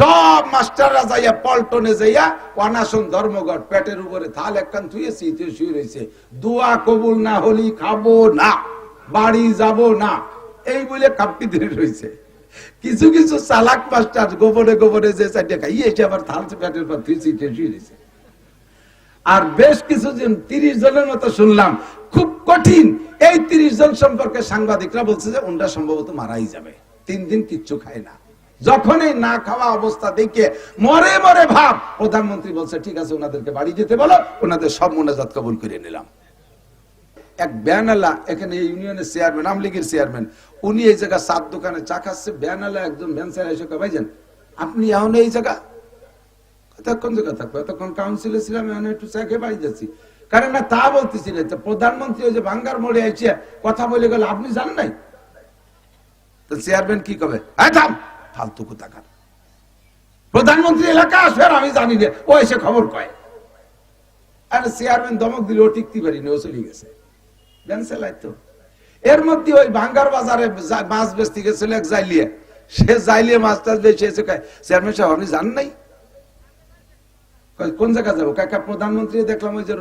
সব মাস্টাররা যাইয়া পল্টনে যাইয়া অনাশন ধর্মঘট পেটের উপরে থাল একখান থুয়েছি শুয়ে রয়েছে দোয়া কবুল না হলি খাব না, বাড়ি যাব না। এই বলে কাপটি ধরে রয়েছে কিছু কিছু চালাক মাস্টার গোবরে গোবরে যে চারটে খাই এসে আবার থাল পেটের পর থুয়েছি শুয়ে রয়েছে আর বেশ কিছুজন তিরিশ জনের মতো শুনলাম, খুব কঠিন। এই তিরিশ জন সম্পর্কে সাংবাদিকরা বলছে যে ওনরা সম্ভবত মারাই যাবে। তিন দিন কিচ্ছু খায় না। যখন এই না খাওয়া অবস্থা দেখে মরে মরে ভাব প্রধানমন্ত্রী বলছে ঠিক আছে ওনাদেরকে বাড়ি যেতে বলো ওনাদের সব মোনাজাত কবুল করে নিলাম। এক ব্যানালা এখানে ইউনিয়নের চেয়ারম্যান আওয়ামী লীগের চেয়ারম্যান উনি এই জায়গা সাত দোকানে চা খাচ্ছে ব্যানালা একদম ভ্যানসার এসে কয়, ভাইজান আপনি এখন এই জায়গা? কতক্ষণ জায়গা থাকব? এতক্ষণ কাউন্সিলে ছিলাম এখন একটু চা খেয়ে বাড়ি যাচ্ছি। কারণ না তা বলতেছিলেন প্রধানমন্ত্রী ওই যে ভাঙ্গার মোড়ে আইছে কথা বলে গেল আপনি জানেন নাই? তো চেয়ারম্যান কি কবে? "এই থাম ফালতু কোথাকার প্রধানমন্ত্রী এলাকা আসবে আমি জানি না ও এসে খবর কয়। আর চেয়ারম্যান দমক দিলে ও টিকতে পারিনি ও চলে গেছে। তো? এর মধ্যে ওই ভাঙ্গার বাজারে মাছ বেচতে গেছিল এক জাইলিয়ে। সে জাইলিয়ে মাছ টাছ বেচে এসে কয় চেয়ারম্যান সাহেব, আপনি জানেন নাই? কোন জায়গা যাব? কাকা প্রধানমন্ত্রী দেখলাম ওই যে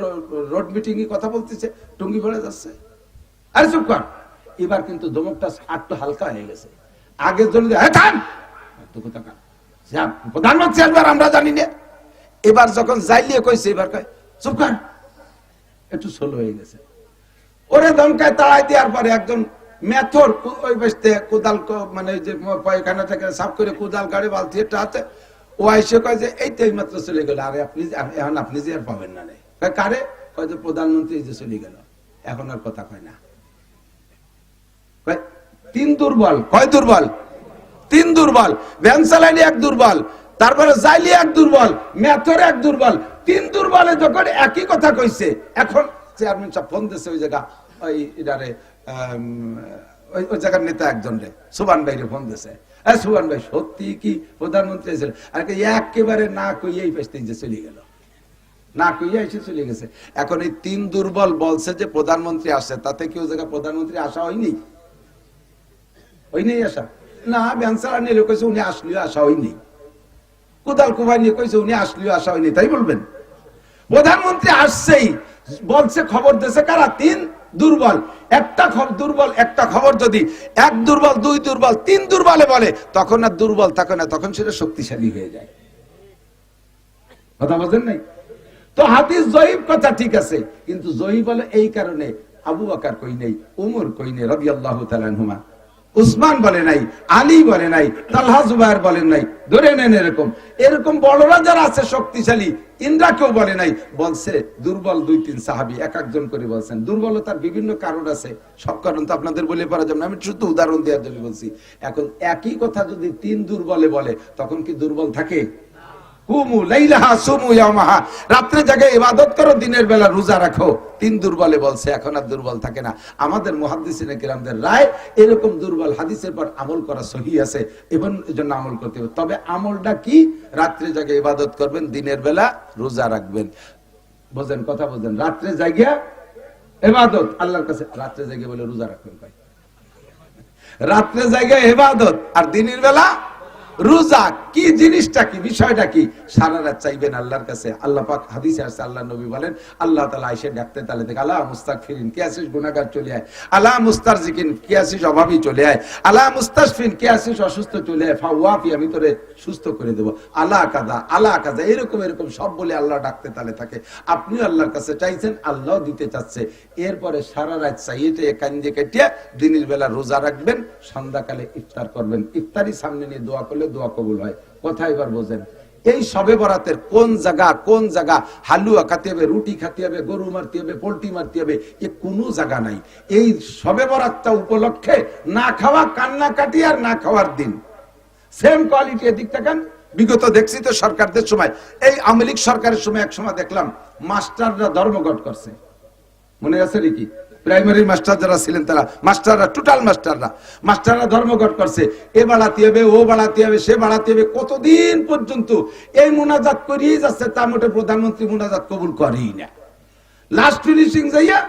রোড মিটিং এ কথা বলতেছে, টুঙ্গি ভরে যাচ্ছে। আরে চুপ কর। এবার কিন্তু দমকটা আটটু হালকা হয়ে গেছে। আগের জন্য! প্রধানমন্ত্রী একবার আমরা জানি না। এবার যখন কইছে, এবার চুপ কর। একটু সোলো হয়ে গেছে। ওরে দমকায় তাড়াই দেওয়ার পরে একজন মেথর ওই কোদাল মানে যে থেকে সাফ করে কোদাল গাড়ি বালতি আছে ও আইসে কয় যে, এই তো মাত্র চলে গেল। আরে আপনি এখন আপনি যে আর পাবেন না কারে? কয় যে, প্রধানমন্ত্রী যে চলে গেল। এখন আর কথা কয় না। তিন দুর্বল। কয়, দুর্বল? তিন দুর্বল ভ্যান চালাইনি এক দুর্বল তারপরে জাইলি এক দুর্বল মেথর এক দুর্বল। তিন দুর্বলে যখন একই কথা কইছে এখন চেয়ারম্যান সাহেব ফোন দিছে ওই জায়গা ওই আম, ওই জায়গার নেতা একজন রে সুবান ভাইরে ফোন দিছে। হ্যাঁ সুবান ভাই সত্যি কি প্রধানমন্ত্রী এসেছিল আর একেবারে না কইয়াই পেস্তে যে চলে গেল। না কইয়া এসে চলে গেছে। এখন এই তিন দুর্বল বলছে যে প্রধানমন্ত্রী আসছে তাতে কি ওই জায়গায় প্রধানমন্ত্রী আসা হয়নি? নেই আসা। না ব্যান্সার নিলে কইছে উনি আসলেও আসা হয়নি। কোদাল কুবাই নিয়ে কইছে উনি আসলেও আসা হয়নি, তাই বলবেন? প্রধানমন্ত্রী আসছেই, বলছে খবর দেশে কারা? তিন দুর্বল। একটা খবর দুর্বল, একটা খবর যদি এক দুর্বল, দুই দুর্বল, তিন দুর্বলে বলে, তখন আর দুর্বল থাকে না, তখন সেটা শক্তিশালী হয়ে যায়। কথা বলছেন নাই? তো হাদিস জয়ীব কথা ঠিক আছে, কিন্তু জয়ীব বলে এই কারণে, আবু বাকার কই নেই, উমর কই নেই রবি আল্লাহ তালানহুমা উসমান বলে নাই, আলী বলে নাই, তালহা জুবাইর বলেন নাই, ধরে নেন এরকম। এরকম বড়রা যারা আছে শক্তিশালী, ইন্দ্রা কেউ বলে নাই, বলছে দুর্বল দুই তিন সাহাবি, এক একজন করে বলছেন। দুর্বলতার বিভিন্ন কারণ আছে, সব কারণ তো আপনাদের বলে পারা যাবে আমি শুধু উদাহরণ দেওয়ার জন্য বলছি, এখন একই কথা যদি তিন দুর্বলে বলে, তখন কি দুর্বল থাকে? রাত্রে জায়গায় ইবাদত করো, দিনের বেলা রোজা রাখো। তিন দুর্বলে বলছে, এখন আর দুর্বল থাকে না। আমাদের কিরামদের রায়, এরকম দুর্বল হাদিসের পর আমল করা সহি আছে। এবং আমল করতে হবে। তবে আমলটা কি? রাত্রে জায়গায় ইবাদত করবেন, দিনের বেলা রোজা রাখবেন। বোঝেন, কথা বোঝেন। রাত্রে জায়গা ইবাদত। আল্লাহর কাছে রাত্রে জায়গা বলে রোজা রাখবেন ভাই। রাত্রে জায়গায় হেবাদত আর দিনের বেলা রোজা কি জিনিসটা কি, বিষয়টা কি? সারা রাত চাইবেন আল্লাহর কাছে? আল্লাহ পাক হাদিসে আসছে, আল্লাহ নবী বলেন, আল্লাহ তালা আইসে ডাকতে তালে দেখ, আল্লাহ মুস্তাক ফিরিন কে আসিস গুনাগার চলে আয়। আল্লাহ মুস্তার জিকিন কে আসিস অভাবী চলে আয়। আল্লাহ মুস্তাসফিন কে আসিস অসুস্থ চলে আয়। ফাওয়াফি, আমি তোরে সুস্থ করে দেবো। আল্লাহ কাদা আল্লাহ কাদা, এরকম এরকম সব বলে আল্লাহ ডাকতে তালে থাকে। আপনি আল্লাহর কাছে চাইছেন, আল্লাহ দিতে চাচ্ছে। এরপরে সারা রাত চাইতে কান্দে কেটিয়া দিনের বেলা রোজা রাখবেন, সন্ধ্যাকালে ইফতার করবেন। ইফতারি সামনে নিয়ে দোয়া করলে দোয়া কবুল হয়। কথা এবার বোঝেন। এই সবে বরাতের কোন জায়গা কোন জায়গা? হালুয়া খাতে হবে রুটি খাতে হবে গরু মারতে হবে পোল্ট্রি মারতে হবে এ কোনো জায়গা নাই। এই সবে বরাতটা উপলক্ষে না খাওয়া কান্না কাটি আর না খাওয়ার দিন। সেম কোয়ালিটি এদিক থাকেন বিগত দেখছি তো সরকারদের সময়। এই আওয়ামী লীগ সরকারের সময় এক সময় দেখলাম, মাস্টাররা ধর্মঘট করছে। মনে আছে নাকি? প্রাইমারি মাস্টার যারা ছিলেন তারা, মাস্টাররা টোটাল মাস্টাররা। মাস্টাররা ধর্মঘট করছে। এ বাড়াতে হবে, ও বাড়াতে হবে, সে বাড়াতে হবে। কতদিন পর্যন্ত এই মোনাজাত করিয়ে যাচ্ছে তা মোটে প্রধানমন্ত্রী মোনাজাত কবুল করেই না। লাস্ট ফিনিশিং যাইয়া,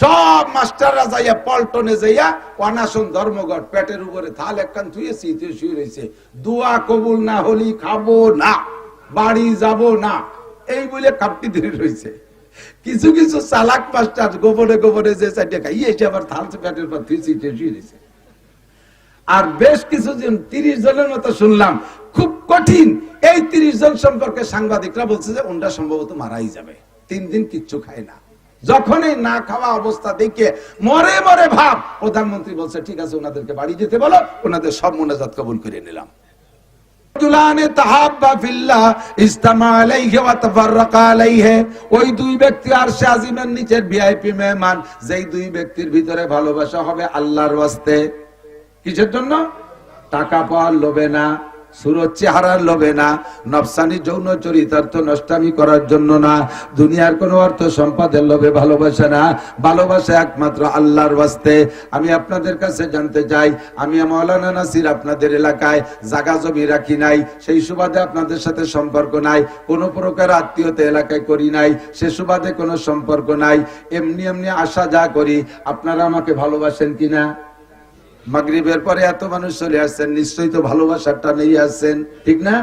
সব মাস্টাররা যাইয়া, পল্টনে যাইয়া অনাশন ধর্মঘট, পেটের উপরে থাল একখান থুয়েছি শুয়ে রয়েছে দোয়া কবুল না হলি খাব না, বাড়ি যাব না। এই বলে কাপটি ধরে রয়েছে কিছু কিছু চালাক মাস্টার গোপনে গোপনে যে চারটে খাইয়ে এসে আবার থাল পেটের পর থুয়েছি শুয়ে রয়েছে আর বেশ কিছুজন তিরিশ জনের মতো শুনলাম, খুব কঠিন, এই তিরিশ জন সম্পর্কে সাংবাদিকরা বলছে যে ওনটা সম্ভবত মারাই যাবে, তিন দিন কিচ্ছু খায় না। যখনই না খাওয়া অবস্থা দেখে মরে মরে ভাব, প্রধানমন্ত্রী বলছে, ঠিক আছে, ওনাদেরকে বাড়ি যেতে বলো, ওনাদের সব মোনাজাত কবুল করে নিলাম। ওই দুই ব্যক্তি আরশে আজিমের নিচের ভিআইপি মেহমান। যেই দুই ব্যক্তির ভিতরে ভালোবাসা হবে আল্লাহর ওয়াস্তে। কিসের জন্য? টাকা পাওয়ার লোভে না। সুরত চেহারার লোভে না, নফসানি যৌন চরিতার্থ নষ্টামি করার জন্য না, দুনিয়ার কোনো অর্থ সম্পদের লোভে ভালোবাসে না, ভালোবাসা একমাত্র আল্লাহর বাস্তে আমি আপনাদের কাছে জানতে চাই, আমি মৌলানা নাসির আপনাদের এলাকায় জাগা জমি রাখি নাই, সেই সুবাদে আপনাদের সাথে সম্পর্ক নাই, কোনো প্রকার আত্মীয়তা এলাকায় করি নাই, সে সুবাদে কোনো সম্পর্ক নাই, এমনি এমনি আশা যা করি, আপনারা আমাকে ভালোবাসেন কিনা? মাগরিবের পরে এত মানুষ চলে আসছেন, নিশ্চয়ই তো ভালোবাসার টানেই আসছেন, ঠিক না?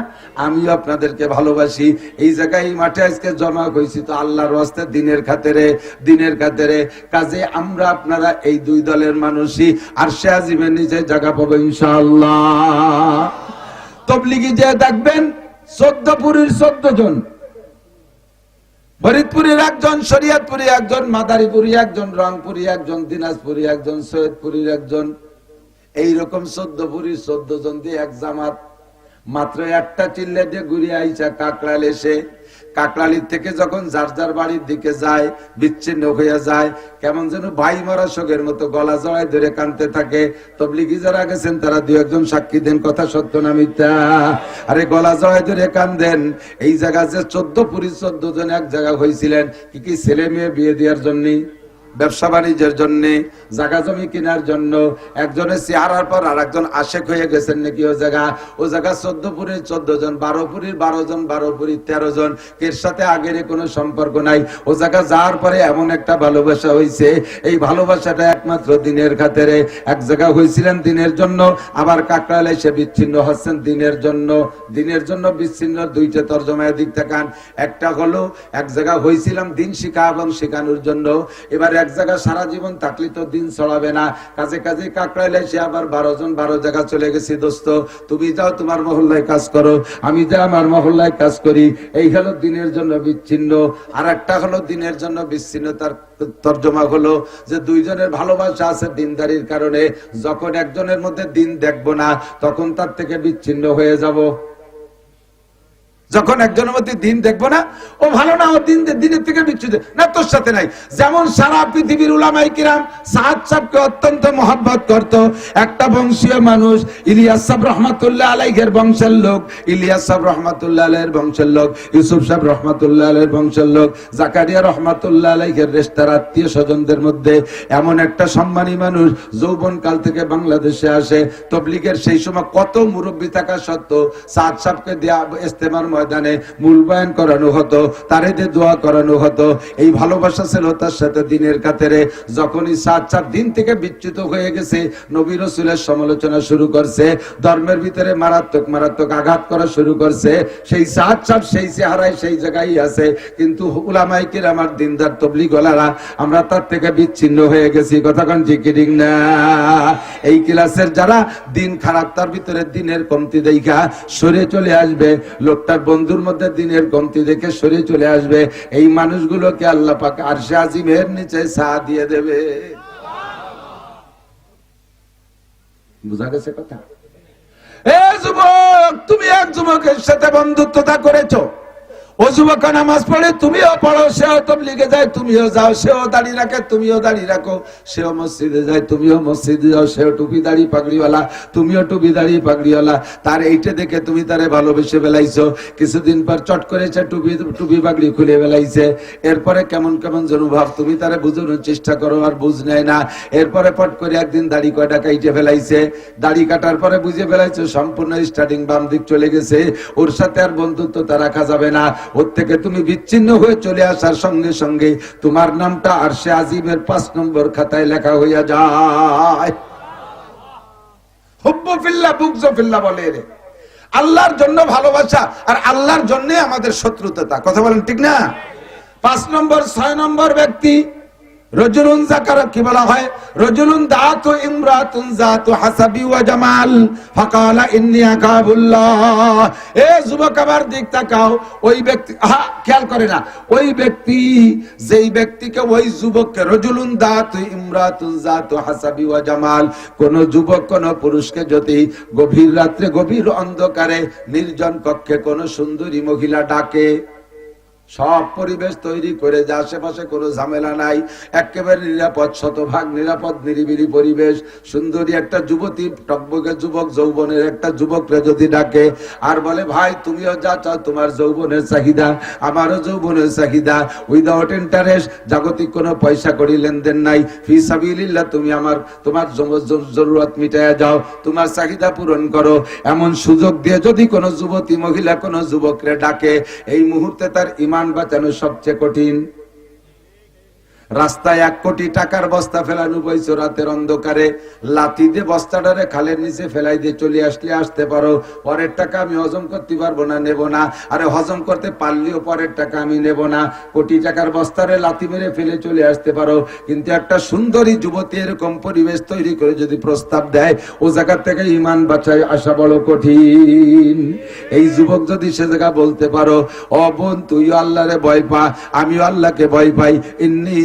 আমিও আপনাদেরকে ভালোবাসি। এই জায়গায়, এই মাঠে আজকে জমা হয়েছি তো আল্লাহর রাস্তে দিনের খাতেরে দিনের খাতেরে। কাজে আমরা আপনারা এই দুই দলের মানুষই, আর সে আজিমের নিচে জায়গা পাবো ইনশাআল্লাহ। তবলিগি যে দেখবেন চোদ্দ পুরীর চোদ্দ জন ফরিদপুরের একজন, শরিয়তপুরি একজন, মাদারীপুরি একজন, রংপুরি একজন, দিনাজপুরি একজন, সৈয়দপুরীর একজন। এইরকম চোদ্দ পুরী চোদ্দ জন দিয়ে এক জামাত। মাত্র একটা চিল্লে দিয়ে ঘুরে আইসা কাকড়াল এসে, কাকড়ালির থেকে যখন যার যার বাড়ির দিকে যায়, বিচ্ছিন্ন হয়ে যায়, কেমন যেন ভাই মরা শোকের মতো গলা জড়ায় ধরে কানতে থাকে। তবলিগি যারা গেছেন, তারা দু একজন সাক্ষী দেন, কথা সত্য না মিথ্যা? আরে গলা জড়ায় ধরে কান্দেন। এই জায়গা যে চোদ্দ পুরী চোদ্দ জন এক জায়গা হয়েছিলেন কি কি ছেলে মেয়ে বিয়ে দেওয়ার জন্যই ব্যবসা বাণিজ্যের জন্য, জায়গা জমি কেনার জন্য, একজনের চেহারার পর আর একজন আশেক হয়ে গেছেন নাকি ও জায়গা? ও জায়গা চোদ্দ পুরীর চোদ্দ জন, বারো পুরীর বারো জন, বারো পুরীর তেরো জন এর সাথে আগের কোনো সম্পর্ক নাই? ও জায়গা যাওয়ার পরে এমন একটা ভালোবাসা হয়েছে এই ভালোবাসাটা একমাত্র দিনের খাতেরে। এক জায়গা হয়েছিলেন দিনের জন্য, আবার কাকড়ালে সে বিচ্ছিন্ন হচ্ছেন দিনের জন্য। দিনের জন্য বিচ্ছিন্ন, দুইটা তর্জমায় দিক থাকান একটা হলো, এক জায়গা হয়েছিলাম দিন শিখা এবং শেখানোর জন্য। এবার জায়গা সারা জীবন থাকলে তো দিন ছড়াবে না। কাজে কাজে কাকড়াইলে সে আবার বারো জন বারো জায়গা চলে গেছি, দোস্ত। তুমি যাও তোমার মহল্লায় কাজ করো। আমি যা আমার মহল্লায় কাজ করি, এই হলো দিনের জন্য বিচ্ছিন্ন। আর একটা হলো দিনের জন্য বিচ্ছিন্ন তার তর্জমা হলো যে দুইজনের ভালোবাসা আছে দিনদারির কারণে। যখন একজনের মধ্যে দিন দেখব না, তখন তার থেকে বিচ্ছিন্ন হয়ে যাব। যখন একজনের মধ্যে দিন দেখব না, ও ভালো না, ও দিন দিনের থেকে বিচ্ছুত না, তোর সাথে নাই। যেমন সারা পৃথিবীর উলামাই কিরাম সাহাদ সাহকে অত্যন্ত মহব্বত করত। একটা বংশীয় মানুষ, ইলিয়াস সাহেব রহমাতুল্লাহ আলাইহের বংশের লোক, ইলিয়াস সাহেব রহমাতুল্লাহ আলাইহের বংশের লোক, ইউসুফ সাহেব রহমাতুল্লাহ আলাইহের বংশের লোক, জাকারিয়া রহমাতুল্লাহ আলাইহের রেস্তার আত্মীয় স্বজনদের মধ্যে এমন একটা সম্মানী মানুষ যৌবন কাল থেকে বাংলাদেশে আসে। তবলিগের সেই সময় কত মুরব্বী থাকা সত্ত্বেও সাদ সাহেবকে দেয়া ইস্তেমার ময়দানে মূল্যায়ন করানো হতো, তারে দিয়ে করানো হতো। এই ভালোবাসা ছিল তার সাথে দিনের কাতেরে। যখনই সাত চার দিন থেকে বিচ্যুত হয়ে গেছে, নবী রসুলের সমালোচনা শুরু করছে, ধর্মের ভিতরে মারাত্মক মারাত্মক আঘাত করা শুরু করছে। সেই সাত চাপ সেই চেহারায় সেই জায়গায় আছে। কিন্তু উলামাইকের আমার দিনদার তবলি গলারা আমরা তার থেকে বিচ্ছিন্ন হয়ে গেছি। কথাক্ষণ জিকিরিং না? এই ক্লাসের যারা দিন খারাপ, তার ভিতরে দিনের কমতি দেখা, সরে চলে আসবে। লোকটার বন্ধুর মধ্যে দিনের গমতি দেখে সরে চলে আসবে। এই মানুষগুলোকে আল্লাহ পাক আর আজিমের নিচে সা দিয়ে দেবে। বুঝা গেছে কথা? এ যুবক, তুমি এক যুবকের সাথে বন্ধুত্বতা করেছ। ও যুবক নামাজ পড়ে, তুমিও পড়ো, সেও তবলিগে যায়, তুমিও যাও, সেও দাঁড়িয়ে রাখে, তুমিও দাঁড়িয়ে রাখো। সেও মসজিদে যায়, তুমিও মসজিদে যাও, সেও টুপি দাড়ি পাগড়িওয়ালা, তুমিও টুপি দাড়ি পাগড়িওয়ালা। তার এইটা দেখে তুমি তারে ভালোবেসে বেলাইছো কিছুদিন পর চট করেছে টুপি টুপি পাগড়ি খুলে বেলাইছে এরপরে কেমন কেমন যেন ভাব, তুমি তারে বুঝানোর চেষ্টা করো, আর বুঝ নেয় না। এরপরে পট করে একদিন দাড়ি কয়টা কাইটে ফেলাইছে। দাড়ি কাটার পরে বুঝে ফেলাইছে, সম্পূর্ণ স্টার্টিং বাম দিক চলে গেছে। ওর সাথে আর বন্ধুত্ব তা রাখা যাবে না। ওর থেকে তুমি বিচ্ছিন্ন হয়ে চলে আসার সঙ্গে সঙ্গে তোমার নামটা আর সে আজিমের পাঁচ নম্বর খাতায় লেখা হইয়া যায়। হুব্বু ফিল্লা বলে রে আল্লাহর জন্য ভালোবাসা আর আল্লাহর জন্য আমাদের শত্রুতা কথা বলেন ঠিক না? পাঁচ নম্বর, ছয় নম্বর ব্যক্তি রজুলুন জাকার কি বলা হয়? রজুলুন দাতু ইমরাতুন জাতু হাসাবি ওয়া জামাল। ফাকালা ইন্নী আকাবুল্লাহ। এ যুবক আমার দিক তাকাও, ওই ব্যক্তি হা খেয়াল করে না। ওই ব্যক্তি, যেই ব্যক্তিকে ওই যুবককে রজুলুন দাতু ইমরাতুন জাতু হাসাবি ওয়া জামাল, কোন যুবক, কোন পুরুষকে যদি গভীর রাত্রে গভীর অন্ধকারে নির্জন কক্ষে কোন সুন্দরী মহিলা ডাকে সব পরিবেশ তৈরি করে যে আশেপাশে কোনো ঝামেলা নাই, একেবারে নিরাপদ, শতভাগ নিরাপদ, নিরিবিলি পরিবেশ। সুন্দরী একটা যুবতী টকবকে যুবক, যৌবনের একটা যুবকরা যদি ডাকে আর বলে, ভাই, তুমিও যা চাও, তোমার যৌবনের চাহিদা, আমারও যৌবনের চাহিদা। উইদাউট ইন্টারেস্ট জাগতিক কোনো পয়সা করি লেনদেন নাই। ফি সাবিলিল্লাহ, তুমি আমার, তোমার জরুরত মিটাইয়া যাও, তোমার চাহিদা পূরণ করো। এমন সুযোগ দিয়ে যদি কোনো যুবতী, মহিলা, কোনো যুবকরে ডাকে, এই মুহূর্তে তার ইমান বাঁচানো সবচেয়ে কঠিন। রাস্তায় এক কোটি টাকার বস্তা ফেলানো বইছো রাতের অন্ধকারে। লাথি দিয়ে বস্তাটারে খালের নিচে ফেলাই দিয়ে চলে আসলে আসতে পারো। পরের টাকা আমি হজম করতে পারব না, নেব না। আরে হজম করতে পারলেও পরের টাকা আমি নেব না। কোটি টাকার বস্তারে লাথি মেরে ফেলে চলে আসতে পারো। কিন্তু একটা সুন্দরী যুবতী এরকম পরিবেশ তৈরি করে যদি প্রস্তাব দেয়, ও জায়গা থেকে ইমান বাঁচায় আসা বড় কঠিন। এই যুবক যদি সে জায়গা বলতে পারো, ও বোন, তুইও আল্লাহরে ভয় পা, আমিও আল্লাহকে ভয় পাই। ইন্নি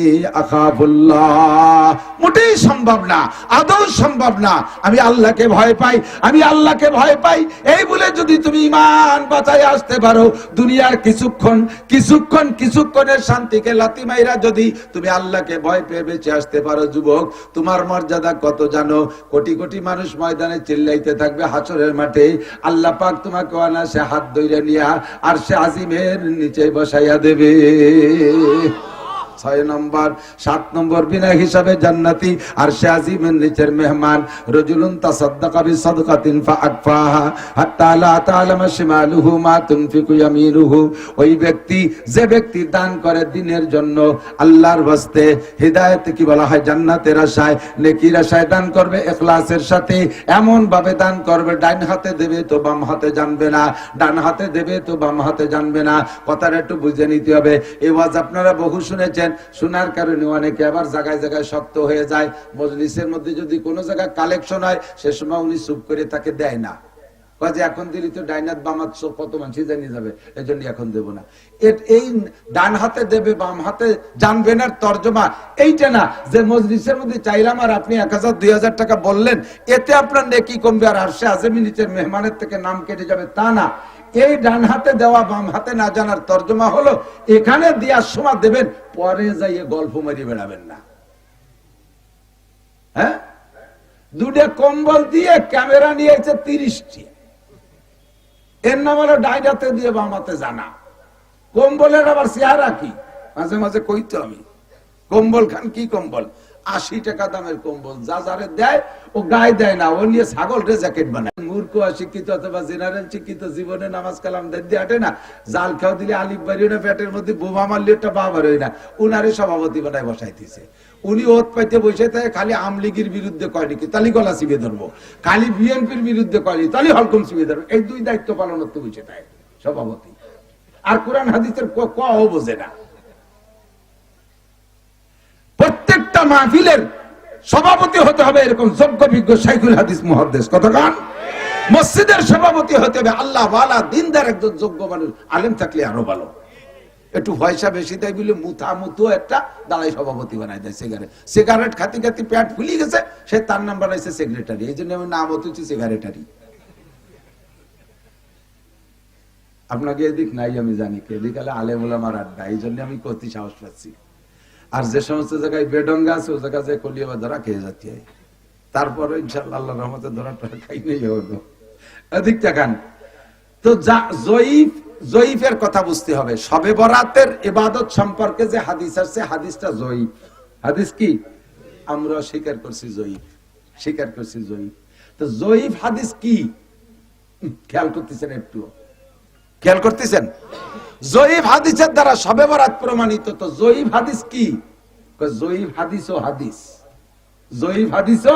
মোটেই সম্ভব না, আদৌ সম্ভব না। আমি আল্লাহকে ভয় পাই, আমি আল্লাহকে ভয় পাই। এই বলে যদি তুমি ইমান বাঁচাই আসতে পারো, দুনিয়ার কিছুক্ষণ কিছুক্ষণ, কিছুক্ষণের শান্তিকে লাতি মাইরা যদি তুমি আল্লাহকে ভয় পেয়ে বেঁচে আসতে পারো, যুবক, তোমার মর্যাদা কত জানো? কোটি কোটি মানুষ ময়দানে চিল্লাইতে থাকবে হাসরের মাঠে। আল্লাহ পাক তোমাকে অনাসে হাত ধইরে নিয়া আর সে আজিমের নিচে বসাইয়া দেবে। ছয় নম্বর, সাত নম্বর বিনা হিসাবে জান্নাতি, আর সে আজিমের নিচের মেহমান। রজুলুন ফাআকফাহা, হাত্তা লা তা'লামা শিমালুহু মা ওই ব্যক্তি, যে ব্যক্তি দান করে দিনের জন্য আল্লাহর হিদায়াত কি বলা হয়? জান্নাতের আশায়, নেকির আশায় দান করবে ইখলাসের সাথে। এমন ভাবে দান করবে, ডান হাতে দেবে তো বাম হাতে জানবে না, ডান হাতে দেবে তো বাম হাতে জানবে না। কথাটা একটু বুঝে নিতে হবে। এই ওয়াজ আপনারা বহু শুনেছেন শোনার কারণে অনেকে আবার জায়গায় জায়গায় শক্ত হয়ে যায়। মজলিসের মধ্যে যদি কোনো জায়গায় কালেকশন হয়, সে সময় উনি চুপ করে তাকে দেয় না। এখন দিলি তো বামাত কত মানুষ জানিয়ে যাবে? এই জন্য এখন দেব না। এই ডান হাতে দেবে, বাম হাতে জানবেন আর তর্জমা এইটা না যে মজলিসের মধ্যে চাইলাম আর আপনি এক হাজার, দুই হাজার টাকা বললেন, এতে আপনার নেকি কমবে আর আরশে আজমি নিচের মেহমানের থেকে নাম কেটে যাবে তা না। এই ডান হাতে দেওয়া, বাম হাতে না জানার তর্জমা হলো, এখানে দেওয়ার সময় দেবেন, পরে যাইয়ে গল্প মারিয়ে বেড়াবেন না। হ্যাঁ? দুটো কম্বল দিয়ে ক্যামেরা নিয়েছে তিরিশটি। এর নাম হলো ডাইনাতে দিয়ে বামাতে জানা। কম্বলের আবার চেহারা কি? মাঝে মাঝে কইতো আমি কম্বল খান কি কম্বল? আশি টাকা দামের কম্বল, যা যারে দেয়, ও গায়ে দেয় না, ও নিয়ে ছাগলটা জ্যাকেট বানায়। মূর্খ, অশিক্ষিত অথবা জেনারেল শিক্ষিত জীবনে নামাজ কালাম দিয়ে হাঁটে না, জাল খাও দিলে আলিফ বাড়িও না, পেটের মধ্যে বোমা মারলে একটা বাবার হয় না। উনারে সভাপতি বানায় বসাইতেছে। উনি ওত পাইতে বসে থাকে, খালি আমলিগির বিরুদ্ধে কয়নি কি তালি গলা চিবে ধরবো। খালি বিএনপির বিরুদ্ধে কয়নি তালি হলকম চিবে ধরবো। এই দুই দায়িত্ব পালন করতে বসে থাকে সভাপতি। আর কোরআন হাদিসের ক ক ও বোঝে না। প্রত্যেকটা মাহফিলের সভাপতি হতে হবে এরকম যোগ্য, বিজ্ঞ সাইকুল হাদিস মুহাদ্দেস। কতক্ষণ মসজিদের সভাপতি হতে হবে আল্লাহ ওয়ালা, দিনদার একজন যোগ্য মানুষ। আলেম থাকলে আরও ভালো। একটু পয়সা বেশি দেয় বলে মুথা মুথু একটা দাঁড়াই সভাপতি বানাই দেয় সিগারেট সিগারেট খাতি খাতি প্যাট ফুলি গেছে, সে তার নাম বানাইছে সেক্রেটারি এই জন্য আমি নাম হতেছি সিগারেটারি আপনাকে এদিক নাই, আমি জানি। এদিক হলে আলেমুলামার আড্ডা। এই জন্য আমি কতি সাহস পাচ্ছি আর যে সমস্ত জায়গায় বেডঙ্গা আছে ও জায়গায় যে কলিয়া বা ধরা খেয়ে যাচ্ছে। তারপরে ইনশাল্লাহ আল্লাহ রহমতে ধরা টরা খাই নেই হলো। এদিক দেখান তো জয়ীফ, জয়ীফের কথা বুঝতে হবে। সবে বরাতের এবাদত সম্পর্কে যে হাদিস আছে, হাদিসটা জয়ীফ। হাদিস কি? আমরা স্বীকার করছি জয়ীফ। স্বীকার করছি জয়ীফ। তো জয়ীফ হাদিস কি? খেয়াল করতেছেন একটু। খেয়াল করতেছেন? জয়ীফ হাদিসের দ্বারা সবে বরাত প্রমাণিত, তো জয়ীফ হাদিস কি? জয়ীফ হাদিস ও হাদিস। জয়ীফ হাদিস ও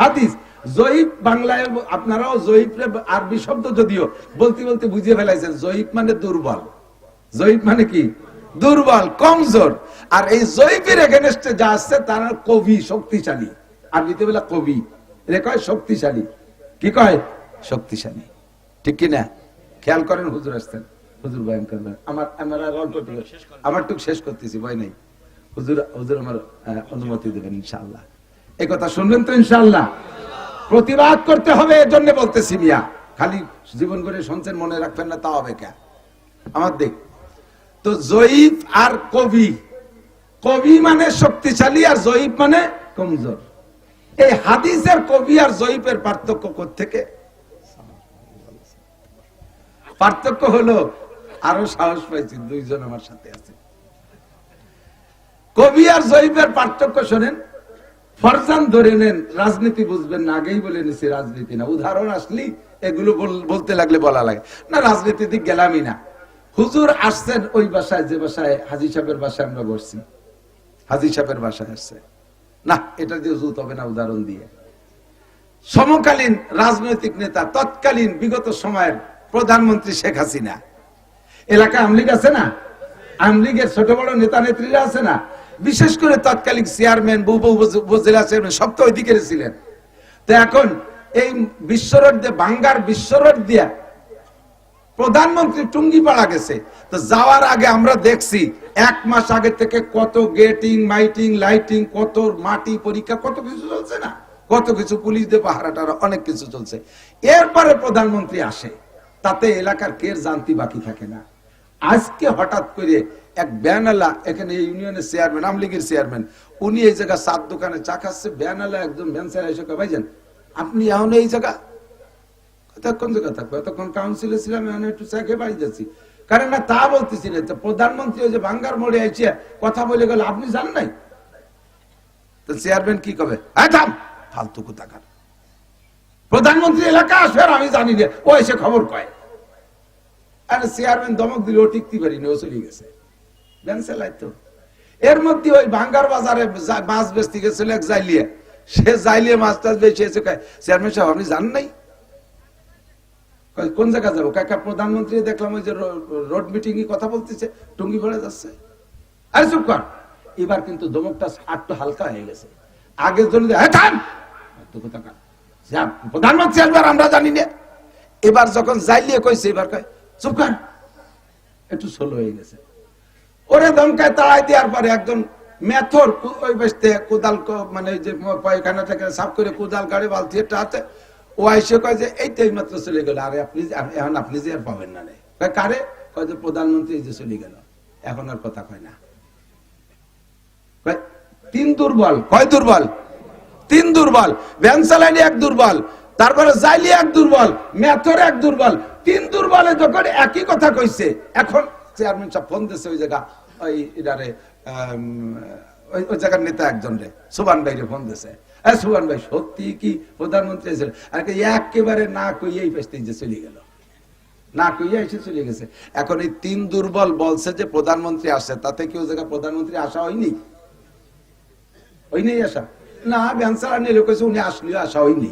হাদিস। জয়ীফ বাংলায় আপনারাও জয়ীফ আরবি শব্দ যদিও বলতে বলতে বুঝিয়ে ফেলাইছেন, জয়ীফ মানে দুর্বল। জয়ীফ মানে কি? দুর্বল, কমজোর। আর এই জয়ীফের এগেনস্টে যা আসছে, তারা কবি, শক্তিশালী। আরবিতে বলে কবি। এটা কয় শক্তিশালী। কি কয়? শক্তিশালী। ঠিক কি না খেয়াল করেন হুজুর আসতেন হুজুর বয়ান করবেন আমার আমার আর অল্প আমার টুক শেষ করতেছি ভয় নেই। হুজুর হুজুর আমার অনুমতি দেবেন ইনশাআল্লাহ। এই কথা শুনবেন তো ইনশাআল্লাহ। প্রতিবাদ করতে হবে এর জন্য বলতেছি মিয়া। খালি জীবন করে শুনছেন মনে রাখবেন না তা হবে কে? আমার দেখ। তো জয়ীফ আর কবি। কবি মানে শক্তিশালী আর জয়ীফ মানে কমজোর। এই হাদিসের কবি আর জয়ীফের পার্থক্য থেকে পার্থক্য হলো আরও সাহস পাইছি দুইজন আমার সাথে আছে। কবি আর জয়ীফের পার্থক্য শোনেন, ফরজান ধরে নেন, রাজনীতি বুঝবেন না, আগেই বলে নিছি রাজনীতি না। উদাহরণ আসলি, এগুলো বলতে লাগলে বলা লাগে। না, রাজনীতি দিক গেলামই না। হুজুর আসছেন ওই বাসায়, যে বাসায় হাজি সাহেবের বাসায় আমরা বসছি। হাজি সাহেবের বাসায় আসছে। না, এটা দিয়ে জুত হবে না, উদাহরণ দিয়ে। সমকালীন রাজনৈতিক নেতা, তৎকালীন বিগত সময়ের প্রধানমন্ত্রী শেখ হাসিনা। এলাকায় আমলিগ আছে না? আমলিগের ছোট বড় নেতা নেত্রীরা আছে না? বিশেষ করে তৎকালীন চেয়ারম্যান উপজেলা চেয়ারম্যান, সব তো ওইদিকে ছিলেন। তো এখন এই বিশ্বরোড দিয়ে, বাঙ্গার বিশ্বরোড দিয়া প্রধানমন্ত্রী টুঙ্গি পাড়া গেছে। তো যাওয়ার আগে আমরা দেখছি, এক মাস আগে থেকে কত গেটিং, মাইটিং, লাইটিং, কত মাটি পরীক্ষা, কত কিছু চলছে না? কত কিছু পুলিশ দিয়ে পাহারাটা অনেক কিছু চলছে। এরপরে প্রধানমন্ত্রী আসে। তাতে এলাকার কে জানতি বাকি থাকে না? আজকে হঠাৎ করে এক ব্যানালা, এখানে ইউনিয়নের চেয়ারম্যান আমলিগের চেয়ারম্যান উনি এই জায়গা সাত দোকানে চা খাচ্ছে, ব্যানালা একজন ভ্যানসার এসে ভাইজান, আপনি এখন এই জায়গা? কাউন্সিলে ছিলাম, এখন একটু চা খেয়ে বাড়ি যাচ্ছি। কারণ না, তা বলতেছি না প্রধানমন্ত্রী যে বাঙ্গার মোড়ে আইছে, কথা বলে গেল, আপনি জান নাই? তো চেয়ারম্যান কি কবে, "এই থাম, ফালতু কোথাকার। প্রধানমন্ত্রী এলাকা আসবে আমি জানি না, ও এসে খবর কয়। আরে চেয়ারম্যান দমক দিলে, ও টিকতে পারিনি, ও চলে গেছে। ব্যান তো। এর মধ্যে ওই ভাঙ্গার বাজারে মাছ বেচতে গেছিল এক জাইলিয়ে। সে জাইলিয়ে মাছ টাছ বেচে এসে চেয়ারম্যান সাহেব, আপনি জান নাই? কোন জায়গা যাব? কাকা প্রধানমন্ত্রী দেখলাম ওই যে রোড মিটিং এ কথা বলতেছে, টুঙ্গি পড়ে যাচ্ছে। আরে চুপ কর। এবার কিন্তু দমকটা আটটু হালকা হয়ে গেছে। আগের জন্য প্রধানমন্ত্রী আসবে আর আমরা জানি না। এবার যখন যাইলিয়ে কইছে, এবার কয় চুপ কর একটু হয়ে গেছে। ওরে তাড়াই দেওয়ার পরে একজন মেথর ওই বেসতে কোদাল মানে যে সাফ করে কোদাল বালতি একটা ও কয় যে, এই মাত্র চলে গেল। আরে আপনি এখন আপনি যে আর পাবেন না কারে? কয় যে, প্রধানমন্ত্রী যে চলে গেল। এখন আর কথা কয় না। তিন দুর্বল। কয় দুর্বল? তিন দুর্বল। ভ্যান এক দুর্বল। তারপরে জাইলি এক দুর্বল মেথর এক দুর্বল তিন দুর্বলে যখন একই কথা কইছে এখন চেয়ারম্যান সাহেব ফোন দিছে ওই জায়গা ওই আম, ওই জায়গার নেতা একজন রে সুবান ভাই রে ফোন দিছে। হ্যাঁ সুবান ভাই সত্যি কি প্রধানমন্ত্রী এসেছিল আর একেবারে না কইয়েই পেস্তে যে চলে গেল। না কইয়া এসে চলে গেছে। এখন এই তিন দুর্বল বলছে যে প্রধানমন্ত্রী আসে তাতে কি ওই জায়গা প্রধানমন্ত্রী আসা হয়নি? নেই আসা? না ব্যাংসারা নিয়ে কইছে উনি আসলেও আসা হয়নি।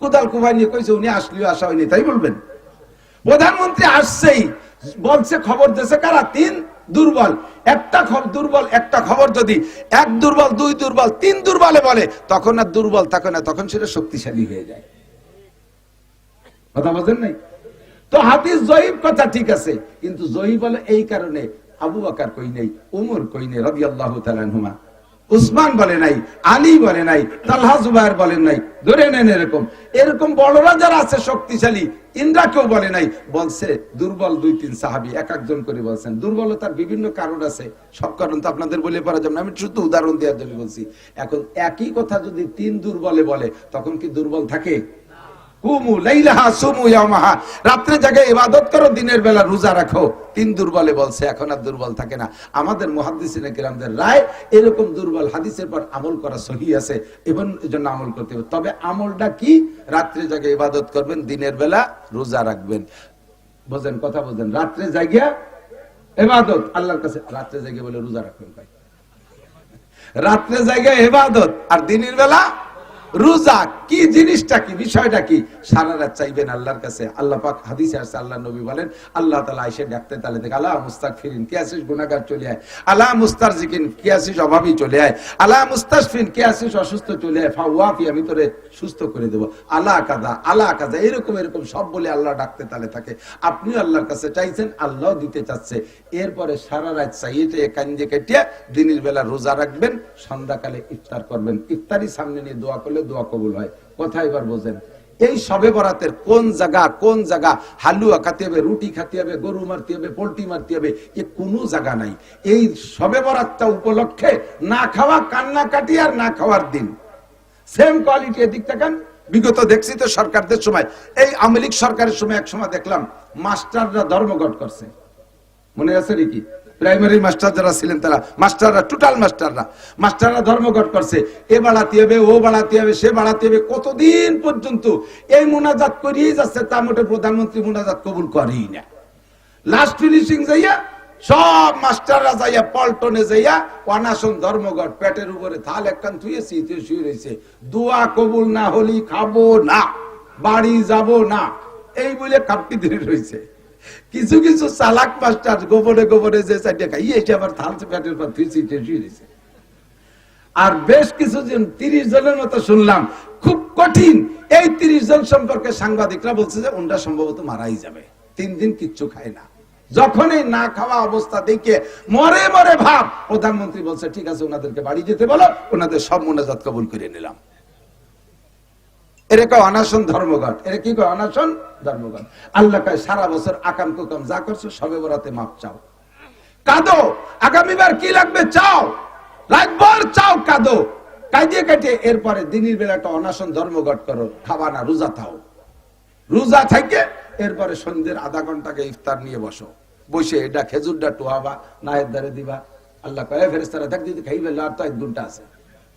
কোদাল কুবাই নিয়ে কইছে, উনি আসলেও আসা হয়নি। তাই বলবেন? প্রধানমন্ত্রী আসছেই, বলছে, খবর দেশে কারা? তিন দুর্বল। একটা খবর দুর্বল, একটা খবর যদি এক দুর্বল, দুই দুর্বল, তিন দুর্বলে বলে, তখন আর দুর্বল থাকে না, তখন সেটা শক্তিশালী হয়ে যায়। কথা বলছেন নাই? তো হাদিস জয়ীব কথা ঠিক আছে, কিন্তু জয়ীব বলে এই কারণে আবু বাকার কই নেই, উমর কই নেই রবি আল্লাহ হুমা উসমান বলে নাই, আলী বলে নাই, তালহা জুবাইর বলেন নাই, ধরে নেন এরকম। এরকম বড়রা যারা আছে শক্তিশালী, ইন্দ্রা কেউ বলে নাই, বলছে দুর্বল দুই তিন সাহাবি, এক একজন করে বলছেন। দুর্বলতার বিভিন্ন কারণ আছে, সব কারণ তো আপনাদের বলে পারা যাবে না। আমি শুধু উদাহরণ দেওয়ার জন্য বলছি, এখন একই কথা যদি তিন দুর্বলে বলে, তখন কি দুর্বল থাকে? রাত্রে ইবাদত করো, দিনের বেলা রোজা রাখো। তিন দুর্বলে বলছে, এখন আর দুর্বল থাকে না। আমাদের রায় এরকম দুর্বল হাদিসের পর আমল করা সহি আছে এবং আমল করতে হবে। তবে আমলটা কি? রাত্রে ইবাদত করবেন, দিনের বেলা রোজা রাখবেন। বোঝেন, কথা বোঝেন। রাত্রে জায়গা এবাদত আল্লাহর কাছে রাত্রে জায়গা বলে রোজা রাখবেন ভাই। রাত্রে জায়গায় এবাদত আর দিনের বেলা রোজা কি জিনিসটা কি, বিষয়টা কি? সারা রাত চাইবেন আল্লাহর কাছে। আল্লাহ পাক হাদিসে আসছে, আল্লাহ নবী বলেন, আল্লাহ তালা এসে ডাকতে তালে থেকে আল্লাহ মুস্তাক ফিরিন কে আসিস গুনাগার চলে আয়। আল্লাহ মুস্তার জিকিন কে আসিস অভাবী? চলে আয়। আল্লাহ মুস্তাসফিন কে আসিস অসুস্থ? চলে আয়। ফাওয়াফি, আমি তোরে সুস্থ করে দেবো। আল্লাহ কাদা আল্লাহ কাদা এরকম এরকম সব বলে আল্লাহ ডাকতে তালে থাকে। আপনি আল্লাহর কাছে চাইছেন আল্লাহ দিতে চাচ্ছে। এরপরে সারা রাত চাইয়ে চেয়ে কাঞ্জে কেটে দিনের বেলা রোজা রাখবেন, সন্ধ্যাকালে ইফতার করবেন। ইফতারি সামনে নিয়ে দোয়া করলে দোয়া কবুল হয়। কথা এবার বোঝেন। এই সবে বরাতের কোন জায়গা কোন জায়গা হালুয়া খাতে হবে রুটি খাতে হবে গরু মারতে হবে, পোল্ট্রি মারতে হবে, এ কোনো জায়গা নাই। এই সবে বরাতটা উপলক্ষে না খাওয়া কান্না কাটি আর না খাওয়ার দিন। সেম কোয়ালিটি এদিক তাকান। বিগত দেখছি তো সরকারদের সময়। এই আওয়ামী লীগ সরকারের সময় এক সময় দেখলাম, মাস্টাররা ধর্মঘট করছে। মনে আছে নাকি? প্রাইমারি মাস্টার যারা ছিলেন তারা মাস্টাররা টোটাল মাস্টাররা মাস্টাররা ধর্মঘট করছে। এ বাড়াতে হবে, ও বাড়াতে হবে, সে বাড়াতে হবে। কতদিন পর্যন্ত এই মোনাজাত করিয়ে যাচ্ছে তা মোটে প্রধানমন্ত্রী মোনাজাত কবুল করেই না। লাস্ট ফিনিশিং যাইয়া সব মাস্টাররা যাইয়া পল্টনে যাইয়া অনাশন ধর্মঘট পেটের উপরে থাল একখান থুয়ে শীতে শুয়ে রয়েছে। দোয়া কবুল না হলি খাব না, বাড়ি যাব না। এই বলে কাপটি ধরে রয়েছে। কিছু কিছু চালাক মাস্টার গোপনে গোপনে যে চারটে খাইয়ে এসে আবার থাল পেটের পর শীতে শুয়ে রয়েছে আর বেশ কিছুজন তিরিশ জনের মতো শুনলাম, খুব কঠিন, এই তিরিশ জন সম্পর্কে সাংবাদিকরা বলছে যে ওনরা সম্ভবত মারাই যাবে তিন দিন কিচ্ছু খায় না। যখনই না খাওয়া অবস্থা দেখে মরে মরে ভাব, প্রধানমন্ত্রী বলছে, ঠিক আছে, ওনাদেরকে বাড়ি যেতে বলো, ওনাদের সব মোনাজাত কবুল করে নিলাম। এরা কয় ধর্মঘট, এরা কি ধর্মঘট। আল্লাহ কয়, সারা বছর আকাম কুকাম যা করছ সবে মাপ চাও। কাঁদো, আগামীবার কি লাগবে চাও? রাতভর চাও কাঁদো। কাঁদিয়ে কেটে এরপরে দিনের বেলাটা অনাশন ধর্মঘট করো, খাবা না, রোজা থাও। রোজা থাকে এরপরে সন্ধ্যের আধা ঘন্টাকে ইফতার নিয়ে বসো। বসে এটা খেজুরটা টোহাবা নায়ের দ্বারে দিবা। আল্লাহ কয়ে ফেরেস্তারা দেখ দিদি খাইবে আর তো এক ঘণ্টা আছে।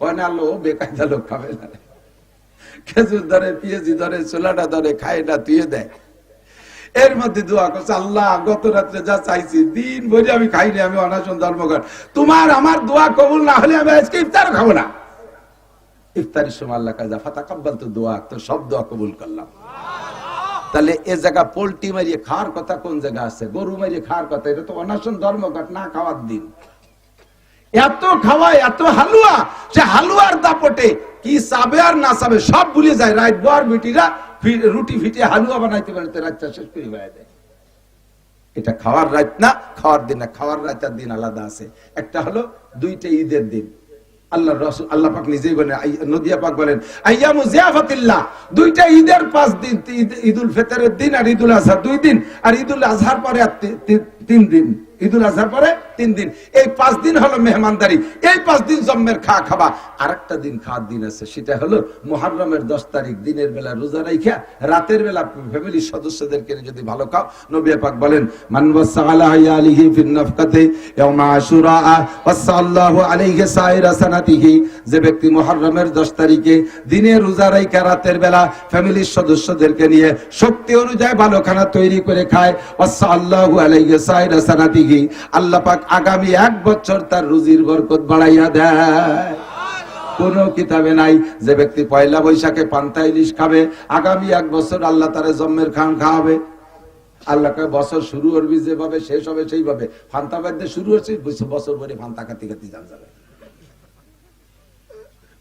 কয়, না, আল্লাহ বেকায়দা লোক খাবে না। খেজুর ধরে পিএজি ধরে চোলাটা ধরে খায় না তুই দেয়। এর মধ্যে দোয়া করছে, আল্লাহ, গত রাত্রে যা চাইছি, দিন ভরি আমি খাইনি আমি অনাশন ধর্মঘট। তোমার আমার দোয়া কবুল না হলে আমি আজকে ইফতার খাব না। ইফতারির সময় আল্লাহ কাজা ফাতা কাব্বাল তো দোয়া তো সব দোয়া কবুল করলাম। তাহলে এ জায়গা পোল্ট্রি মারিয়ে খাওয়ার কথা কোন জায়গা আছে? গরু মারিয়ে খাওয়ার কথা, এটা তো অনাশন ধর্মঘট, না খাওয়ার দিন। এত খাওয়ায় এত হালুয়া, সে হালুয়ার দাপটে কি চাবে আর না চাবে সব ভুলে যায়। রাইট বর বিটিরা রুটি ফিটে হালুয়া বানাইতে পারতে রাতটা শেষ করে বেড়ায় দেয় এটা খাওয়ার রাত না, খাওয়ার দিন না। খাওয়ার রাতের দিন আলাদা আছে। একটা হলো দুইটা ঈদের দিন। আল্লাহ রসুল, আল্লাহ পাক নিজেই বলেন নদিয়া পাক বলেন দুইটা ঈদের পাঁচ দিন ঈদ- ঈদুল ফিতরের দিন আর ঈদুল আজহা দুই দিন, আর ঈদুল আজহার পরে আর তিন দিন। ঈদুল আজহার পরে তিন দিন। এই পাঁচ দিন হলো মেহমানদারি। এই পাঁচ দিন জম্মের খা খাবা। আরেকটা দিন খাওয়ার দিন আছে। সেটা হলো মুহাররমের দশ তারিখ, দিনের বেলা রোজা রাইখা, রাতের বেলা ফ্যামিলির সদস্যদেরকে যদি ভালো খাও, নবী পাক বলেন যে ব্যক্তি মুহররমের 10 তারিখে দিনে রোজা রাইখা, রাতের বেলা ফ্যামিলির সদস্যদেরকে নিয়ে শক্তি অনুযায়ী ভালো খানা তৈরি করে খায় ওয়াসাল্লাহু আলাইহি সাইরা সানাতিহি আল্লাহ পাক আগামী এক বছর তার রুজির বরকত বাড়াইয়া দেয়। কোন কিতাবে নাই যে ব্যক্তি পয়লা বৈশাখে পান্তা ইলিশ খাবে, আগামী এক বছর আল্লাহ তার জম্মের খান খাওয়াবে। আল্লাহ বছর শুরু করবি যেভাবে, শেষ হবে সেইভাবে। ফান্তা বাদ্যে শুরু হচ্ছে, বছর পরে ফান্তা খাতি খাতি যান যাবে।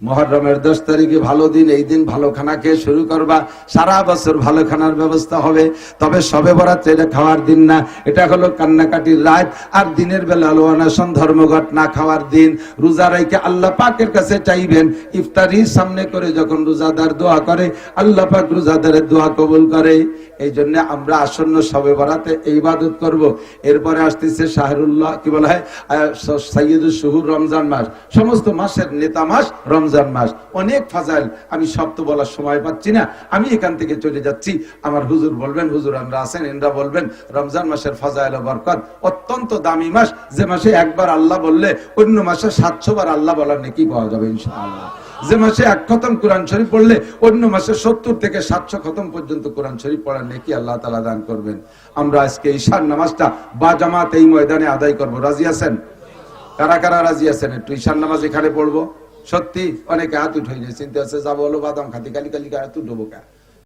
মহরমের দশ তারিখে ভালো দিন, এই দিন ভালো খানা খেয়ে শুরু করবা। সারা বছর ভালো খানার ব্যবস্থা হবে। তবে সবে বরাত এটা খাওয়ার দিন না। এটা হলো কান্নাকাটির রাত। আর দিনের বেলা হলো অনাশন ধর্মঘট, না খাওয়ার দিন। রোজা রাইকে আল্লাহ পাকের কাছে চাইবেন। ইফতারির সামনে করে যখন রোজাদার দোয়া করে, আল্লাহ পাক রোজাদারের দোয়া কবুল করে। এই জন্য আমরা আসন্ন সবে বরাতে এই ইবাদত করব। এরপরে আসতেছে শাহরুল্লাহ, কি বলা হয়? সাইয়দুল শুহুর রমজান মাস। সমস্ত মাসের নেতা মাস রমজান রমজান মাস। অনেক ফাজাইল আমি শব্দ বলার সময় পাচ্ছি না। আমি এখান থেকে চলে যাচ্ছি। আমার হুজুর বলবেন, হুজুর, আমরা আছেন? এনরা বলবেন, রমজান মাসের ফাজাইল বরকত। অত্যন্ত দামি মাস। যে মাসে একবার আল্লাহ বললে, অন্য মাসে সাতশো বার আল্লাহ বলার নাকি পাওয়া যাবে, ইনশাআল্লাহ। যে মাসে এক খতম কোরআন শরীফ পড়লে, অন্য মাসে সত্তর থেকে সাতশো খতম পর্যন্ত কোরআন শরীফ পড়ার নেকি আল্লাহ তালা দান করবেন। আমরা আজকে ঈশার নামাজটা বা জামাত এই ময়দানে আদায় করব। রাজি আছেন? কারা কারা রাজি আছেন? একটু ঈশার নামাজ এখানে পড়ব। সত্যি অনেকে হাত উঠাই চিন্তা আছে, যাব হলো বাদাম খাতি, কালি কালি হাত উঠবো কা?